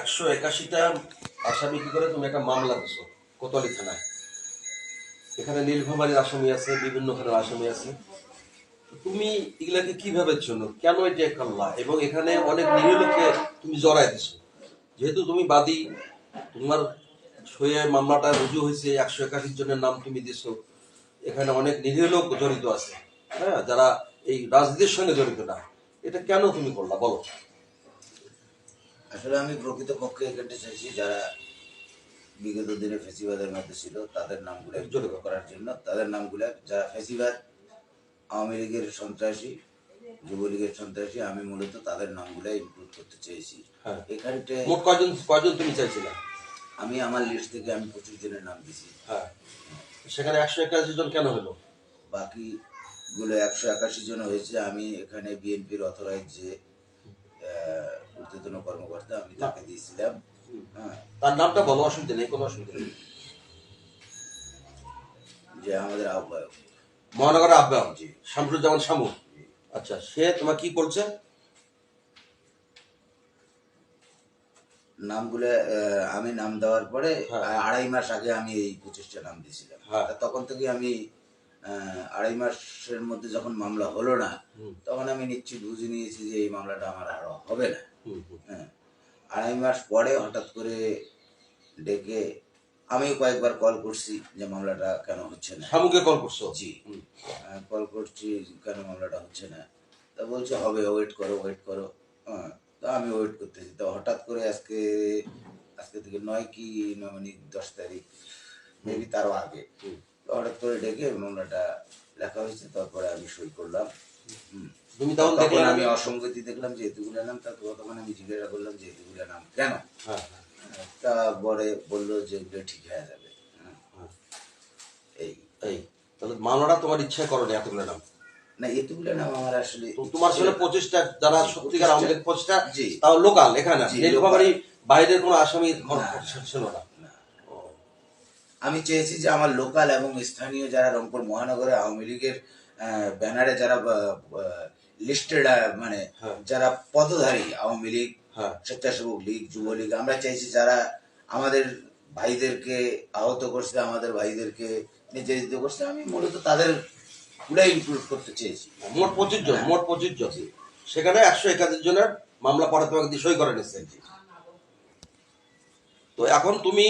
একশো একাশিটা আসামি কি করে? তুমি একটা মামলা দিছো কোতোয়ালি থানায়। এখানে নীলফামারীর আসামি আছে, বিভিন্ন খানের আসামি আছে। তুমি এগুলাকে কীভাবে চিনো কেন এটা করলা এবং এখানে অনেক নিরীহ লোককে তুমি জড়াই দিছো। যেহেতু তুমি বাদী, তোমার সয়ে মামলাটা রুজু হয়েছে, একশো একাশির জনের নাম তুমি দিছো। এখানে অনেক নিরীহ লোক জড়িত আছে হ্যাঁ যারা এই রাজনীতির সঙ্গে জড়িত না। এটা কেন তুমি করলা? বলো। আসলে আমি প্রকৃতপক্ষে এখানটা চাইছি যারা বিগত দিনে ফেসিবাদের মধ্যে ছিল তাদের নামগুলো জড়িত করার জন্য। তাদের নামগুলো যারা ফেসিবাদ আওয়ামী লীগের সন্ত্রাসী যুবলীগের সন্ত্রাসী আমি মূলত তাদের নামগুলো ইনক্লুড করতে চেয়েছি। হ্যাঁ। এখানটে মোট কয়জন কয়জন তুমি চাইছিলে? আমি আমার লিস্ট থেকে আমি পঁচিশ জনের নাম দিছি হ্যাঁ। সেখানে একশো একাশি জন কেন হলো? বাকি গুলো একশো একাশি জন হয়েছে। আমি এখানে বিএনপির অথরাইজ যে ঊর্ধ্বতন কর্মকর্তা আমি তাকে দিয়েছিলাম হ্যাঁ তার নামটা বলো অসুবিধা নেই কোনো অসুবিধা নেই যে আমাদের আহ্বায়ক মহানগরের আহ্বায়ক জি। শামসুজ্জামান শামু আচ্ছা সে তোমার কি করছে নামগুলো আমি নাম দেওয়ার পরে হ্যাঁ। আড়াই মাস আগে আমি এই পঁচিশটা নাম দিয়েছিলাম হ্যাঁ। তখন থেকে আমি আড়াই মাসের মধ্যে যখন মামলা হলো না। তখন আমি নিশ্চিত বুঝে নিয়েছি যে এই মামলাটা আমার আর হবে না। হ্যাঁ। আড়াই মাস পরে হঠাৎ করে ডেকে আমি কয়েকবার কল করছি যে মামলাটা কেন হচ্ছে না। শামুকে কল করছ? জি। কল করছি কেন মামলাটা হচ্ছে না। তা বলছে হবে ওয়েট করো ওয়েট করো। হ্যাঁ তা আমি ওয়েট করতেছি। তো হঠাৎ করে আজকে আজকে থেকে নয় কি মানে দশ তারিখ মেবি তারও আগে। তো হঠাৎ করে ডেকে মামলাটা লেখা হয়েছে তারপরে আমি সই করলাম। হুম। তুমি তখন তখন দেখলে আমি অসঙ্গতি দেখলাম যে এতগুলো নাম তখন আমি জিজ্ঞাসা করলাম যে এতগুলো নাম। কেন? হ্যাঁ তা পরে বলল যে এগুলো ঠিক হয়ে যাবে। হ্যাঁ। হ্যাঁ। এই। এই তাহলে মামলাটা তোমার ইচ্ছা করো না এতগুলো নাম? না এতগুলো নাম আমার আসলে তোমার ছিল পঁচিশটা যারা সত্যিকার আমাদের পঁচিশটা তাও লোকাল এখানে বাইরের কোনো আসামি। ছিল না। আমি চেয়েছি যে আমার লোকাল এবং স্থানীয় যারা রংপুর মহানগরে আওয়ামী লীগের ব্যানারে যারা লিস্টেড মানে হ্যাঁ। যারা পদধারী আওয়ামী লীগ হ্যাঁ। স্বেচ্ছাসেবক লীগ যুবলীগ আমরা চাইছি যারা আমাদের ভাইদেরকে আহত করছে আমাদের ভাইদেরকে নির্যাতিত করছে আমি মূলত তাদের পুরো ইনক্লুড করতে চেয়েছি। মোট পঁচিশ জন মোট পঁচিশ জন। সেখানে একশো একাশি জনের মামলা পরে তোমাকে সই করে নিচ্ছে তো এখন তুমি